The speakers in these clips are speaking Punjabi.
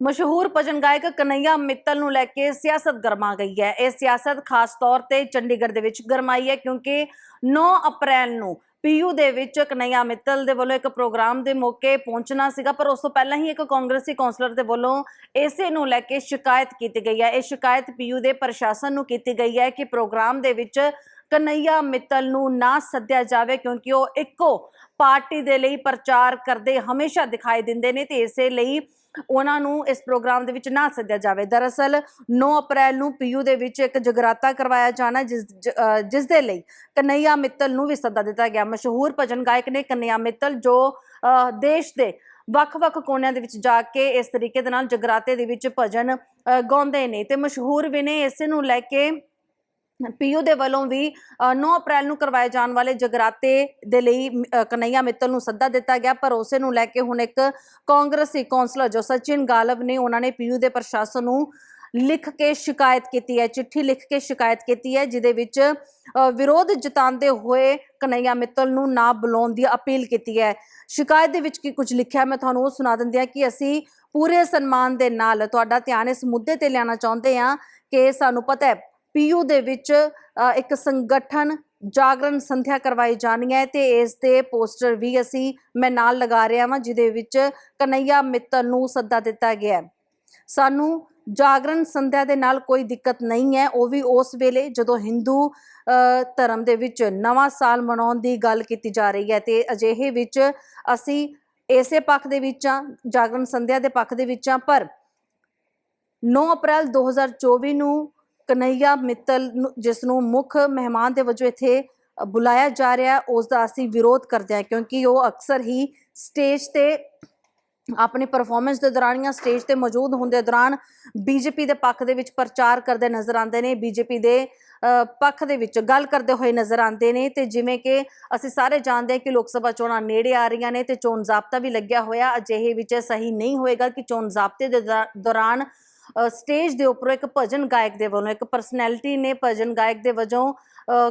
ਮਸ਼ਹੂਰ ਭਜਨ ਗਾਇਕ ਕਨਈਆ ਮਿੱਤਲ ਨੂੰ ਲੈ ਕੇ ਸਿਆਸਤ ਗਰਮਾ ਗਈ ਹੈ। ਇਹ ਸਿਆਸਤ ਖਾਸ ਤੌਰ ਤੇ ਚੰਡੀਗੜ੍ਹ ਦੇ ਵਿੱਚ ਗਰਮਾਈ ਹੈ ਕਿਉਂਕਿ 9 ਅਪ੍ਰੈਲ ਨੂੰ ਪੀਯੂ ਦੇ ਵਿੱਚ ਕਨਈਆ ਮਿੱਤਲ ਦੇ ਵੱਲੋਂ ਇੱਕ ਪ੍ਰੋਗਰਾਮ ਦੇ ਮੌਕੇ ਪਹੁੰਚਣਾ ਸੀਗਾ, ਪਰ ਉਸ ਤੋਂ ਪਹਿਲਾਂ ਹੀ ਇੱਕ ਕਾਂਗਰਸੀ ਕੌਂਸਲਰ ਦੇ ਵੱਲੋਂ ਇਸੇ ਨੂੰ ਲੈ ਕੇ ਸ਼ਿਕਾਇਤ ਕੀਤੀ ਗਈ ਹੈ। ਇਹ ਸ਼ਿਕਾਇਤ ਪੀਯੂ ਦੇ ਪ੍ਰਸ਼ਾਸਨ ਨੂੰ ਕੀਤੀ ਗਈ ਹੈ ਕਿ ਪ੍ਰੋਗਰਾਮ ਦੇ ਵਿੱਚ ਕਨਈਆ ਮਿੱਤਲ ਨੂੰ ਨਾ ਸੱਦਿਆ ਜਾਵੇ ਕਿਉਂਕਿ ਉਹ ਇੱਕੋ ਪਾਰਟੀ ਦੇ ਲਈ ਪ੍ਰਚਾਰ ਕਰਦੇ ਹਮੇਸ਼ਾ ਦਿਖਾਈ ਦਿੰਦੇ ਨੇ ਤੇ ਇਸੇ ਲਈ ਉਹਨਾਂ ਨੂੰ ਇਸ ਪ੍ਰੋਗਰਾਮ ਦੇ ਵਿੱਚ ਨਾ ਸੱਦਿਆ ਜਾਵੇ। ਦਰਅਸਲ 9 ਅਪ੍ਰੈਲ ਨੂੰ ਪੀਯੂ ਦੇ ਵਿੱਚ ਇੱਕ ਜਗਰਾਤਾ ਕਰਵਾਇਆ ਜਾਣਾ, ਜਿਸ ਜ- ਜਿਸ ਦੇ ਲਈ ਕਨਈਆ ਮਿੱਤਲ ਨੂੰ ਵੀ ਸੱਦਾ ਦਿੱਤਾ ਗਿਆ। ਮਸ਼ਹੂਰ ਭਜਨ ਗਾਇਕ ਨੇ ਕਨਈਆ ਮਿੱਤਲ, ਜੋ ਦੇਸ਼ ਦੇ ਵੱਖ-ਵੱਖ ਕੋਨਿਆਂ ਦੇ ਵਿੱਚ ਜਾ ਕੇ ਇਸ ਤਰੀਕੇ ਦੇ ਨਾਲ ਜਗਰਾਤੇ ਦੇ ਵਿੱਚ ਭਜਨ ਗਾਉਂਦੇ ਨੇ ਤੇ ਮਸ਼ਹੂਰ ਵੀ ਨੇ ਇਸ ਨੂੰ ਲੈ ਕੇ ਪੀਯੂ ਦੇ ਵੱਲੋਂ ਵੀ ਅ, 9 ਅਪ੍ਰੈਲ ਨੂੰ ਕਰਵਾਏ ਜਾਣ ਵਾਲੇ ਜਗਰਾਤੇ ਦੇ ਲਈ ਕਨਈਆ ਮਿੱਤਲ ਨੂੰ ਸੱਦਾ ਦਿੱਤਾ ਗਿਆ। ਪਰ ਉਸੇ ਨੂੰ ਲੈ ਕੇ ਹੁਣ ਇੱਕ ਕਾਂਗਰਸੀ ਕੌਂਸਲਰ ਜੋ ਸਚਿਨ ਗਾਲਵ ਨੇ ਉਹਨਾਂ ਨੇ ਪੀਯੂ ਦੇ ਪ੍ਰਸ਼ਾਸਨ ਨੂੰ ਲਿਖ ਕੇ ਸ਼ਿਕਾਇਤ ਕੀਤੀ ਹੈ ਚਿੱਠੀ ਲਿਖ ਕੇ ਸ਼ਿਕਾਇਤ ਕੀਤੀ ਹੈ ਜਿਹਦੇ ਵਿੱਚ ਵਿਰੋਧ ਜਤਾਉਂਦੇ ਹੋਏ ਕਨਈਆ ਮਿੱਤਲ ਨੂੰ ਨਾ ਬੁਲਾਉਣ ਦੀ ਅਪੀਲ ਕੀਤੀ ਹੈ। ਸ਼ਿਕਾਇਤ ਦੇ ਵਿੱਚ ਕੀ ਕੁਝ ਲਿਖਿਆ ਮੈਂ ਤੁਹਾਨੂੰ ਉਹ ਸੁਣਾ ਦਿੰਦੀ ਹਾਂ ਕਿ ਅਸੀਂ ਪੂਰੇ ਸਨਮਾਨ ਦੇ ਨਾਲ ਤੁਹਾਡਾ ਧਿਆਨ ਇਸ ਮੁੱਦੇ ਤੇ ਲਿਆਉਣਾ ਚਾਹੁੰਦੇ ਹਾਂ ਕਿ ਸਾਨੂੰ ਪਤਾ ਹੈ ਪੀਯੂ ਦੇ ਵਿੱਚ ਇੱਕ ਸੰਗਠਨ ਜਾਗਰਣ ਸੰਧਿਆ ਕਰਵਾਈ ਜਾਣੀ ਹੈ ਤੇ ਇਸ ਦੇ ਪੋਸਟਰ ਵੀ ਅਸੀਂ ਮੈਂ ਨਾਲ ਲਗਾ ਰਿਹਾ ਹਾਂ ਜਿਹਦੇ ਵਿੱਚ ਕਨਈਆ ਮਿੱਤਲ ਨੂੰ ਸੱਦਾ ਦਿੱਤਾ ਗਿਆ ਹੈ। ਸਾਨੂੰ ਜਾਗਰਣ ਸੰਧਿਆ ਦੇ ਨਾਲ ਕੋਈ ਦਿੱਕਤ ਨਹੀਂ ਹੈ, ਉਹ ਵੀ ਉਸ ਵੇਲੇ ਜਦੋਂ ਹਿੰਦੂ ਧਰਮ ਦੇ ਵਿੱਚ ਨਵਾਂ ਸਾਲ ਮਨਾਉਣ ਦੀ ਗੱਲ ਕੀਤੀ ਜਾ ਰਹੀ ਹੈ ਤੇ ਅਜਿਹੇ ਵਿੱਚ ਅਸੀਂ ਇਸੇ ਪੱਖ ਦੇ ਵਿੱਚ ਆ ਜਾਗਰਣ ਸੰਧਿਆ ਦੇ ਪੱਖ ਦੇ ਵਿੱਚ ਆ ਪਰ 9 ਅਪ੍ਰੈਲ 2024 ਨੂੰ ਕਨਈਆ ਮਿੱਤਲ ਨੂੰ- ਜਿਸ ਨੂੰ ਮੁੱਖ ਮਹਿਮਾਨ ਦੇ ਵਜੋਂ ਇੱਥੇ ਬੁਲਾਇਆ ਜਾ ਰਿਹਾ ਉਸ ਦਾ ਅਸੀਂ ਵਿਰੋਧ ਕਰਦੇ ਹਾਂ, ਕਿਉਂਕਿ ਉਹ ਅਕਸਰ ਹੀ ਸਟੇਜ ਤੇ ਆਪਣੀ ਪਰਫਾਰਮੈਂਸ ਦੇ ਦੌਰਾਨ ਜਾਂ ਸਟੇਜ ਤੇ ਮੌਜੂਦ ਹੁੰਦੇ ਦੌਰਾਨ ਬੀਜੇਪੀ ਦੇ ਪੱਖ ਦੇ ਵਿੱਚ ਪ੍ਰਚਾਰ ਕਰਦੇ ਨਜ਼ਰ ਆਉਂਦੇ ਨੇ ਬੀਜੇਪੀ ਦੇ ਪੱਖ ਦੇ ਵਿੱਚ ਗੱਲ ਕਰਦੇ ਹੋਏ ਨਜ਼ਰ ਆਉਂਦੇ ਨੇ ਤੇ ਜਿਵੇਂ ਕਿ ਅਸੀਂ ਸਾਰੇ ਜਾਣਦੇ ਹਾਂ ਕਿ ਲੋਕ ਸਭਾ ਚੋਣਾਂ ਨੇੜੇ ਆ ਰਹੀਆਂ ਨੇ ਤੇ ਚੋਣ ਜ਼ਾਬਤਾ ਵੀ ਲੱਗਿਆ ਹੋਇਆ, ਅਜਿਹੇ ਵਿੱਚ ਸਹੀ ਨਹੀਂ ਹੋਏਗਾ ਕਿ ਚੋਣ ਜ਼ਾਬਤੇ ਦੇ ਦੌਰਾ- ਦੌਰਾਨ ਸਟੇਜ ਦੇ ਉੱਪਰ ਇੱਕ ਭਜਨ ਗਾਇਕ ਦੇ ਵੱਲੋਂ ਇੱਕ ਪਰਸਨੈਲਿਟੀ ਨੇ ਭਜਨ ਗਾਇਕ ਦੇ ਵਜੋਂ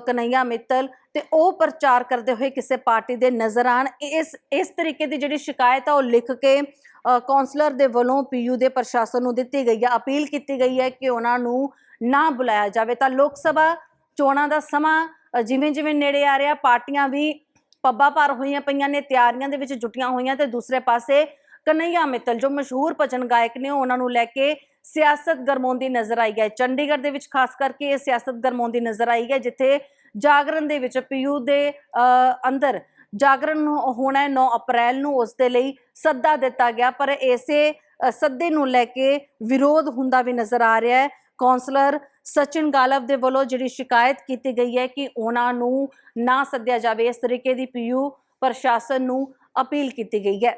ਕਨਈਆ ਮਿੱਤਲ ਤੇ ਉਹ ਪ੍ਰਚਾਰ ਕਰਦੇ ਹੋਏ ਕਿਸੇ ਪਾਰਟੀ ਦੇ ਨਜ਼ਰ ਆਣ ਇਸ ਇਸ ਤਰੀਕੇ ਦੀ ਜਿਹੜੀ ਸ਼ਿਕਾਇਤ ਆ ਉਹ ਲਿਖ ਕੇ ਅ, ਕੌਂਸਲਰ ਦੇ ਵੱਲੋਂ ਪੀਯੂ ਦੇ ਪ੍ਰਸ਼ਾਸਨ ਨੂੰ ਦਿੱਤੀ ਗਈ ਹੈ ਅਪੀਲ ਕੀਤੀ ਗਈ ਹੈ ਕਿ ਉਹਨਾਂ ਨੂੰ ਨਾ ਬੁਲਾਇਆ ਜਾਵੇ। ਤਾਂ ਲੋਕ ਸਭਾ ਚੋਣਾਂ ਦਾ ਸਮਾਂ ਜਿਵੇਂ ਜਿਵੇਂ ਨੇੜੇ ਆ ਰਿਹਾ ਪਾਰਟੀਆਂ ਵੀ ਪੱਬਾਂ ਭਾਰ ਹੋਈਆਂ ਪਈਆਂ ਨੇ ਤਿਆਰੀਆਂ ਦੇ ਵਿੱਚ ਜੁਟੀਆਂ ਹੋਈਆਂ ਤੇ ਦੂਸਰੇ ਪਾਸੇ ਕਨਈਆ ਮਿੱਤਲ ਜੋ ਮਸ਼ਹੂਰ ਭਜਨ ਗਾਇਕ ਨੇ ਉਹਨਾਂ ਨੂੰ ਲੈ ਕੇ ਸਿਆਸਤ ਗਰਮਾਉਂਦੀ ਨਜ਼ਰ ਆਈ ਹੈ। ਚੰਡੀਗੜ੍ਹ ਦੇ ਵਿੱਚ ਖਾਸ ਕਰਕੇ ਇਹ ਸਿਆਸਤ ਗਰਮਾਉਂਦੀ ਨਜ਼ਰ ਆਈ ਹੈ, ਜਿੱਥੇ ਜਾਗਰਣ ਦੇ ਵਿੱਚ ਪੀਯੂ ਦੇ ਅੰਦਰ ਜਾਗਰਣ ਹੋਣਾ ਹੈ 9 ਅਪ੍ਰੈਲ ਨੂੰ ਉਸ ਦੇ ਲਈ ਸੱਦਾ ਦਿੱਤਾ ਗਿਆ, ਪਰ ਇਸੇ ਸੱਦੇ ਨੂੰ ਲੈ ਕੇ ਵਿਰੋਧ ਹੁੰਦਾ ਵੀ ਨਜ਼ਰ ਆ ਰਿਹਾ ਹੈ। ਕੌਂਸਲਰ ਸਚਿਨ ਗਾਲਵ ਦੇ ਵੱਲੋਂ ਜਿਹੜੀ ਸ਼ਿਕਾਇਤ ਕੀਤੀ ਗਈ ਹੈ ਕਿ ਉਹਨਾਂ ਨੂੰ ਨਾ ਸੱਦਿਆ ਜਾਵੇ, ਇਸ ਤਰੀਕੇ ਦੀ ਪੀਯੂ ਪ੍ਰਸ਼ਾਸਨ ਨੂੰ ਅਪੀਲ ਕੀਤੀ ਗਈ ਹੈ।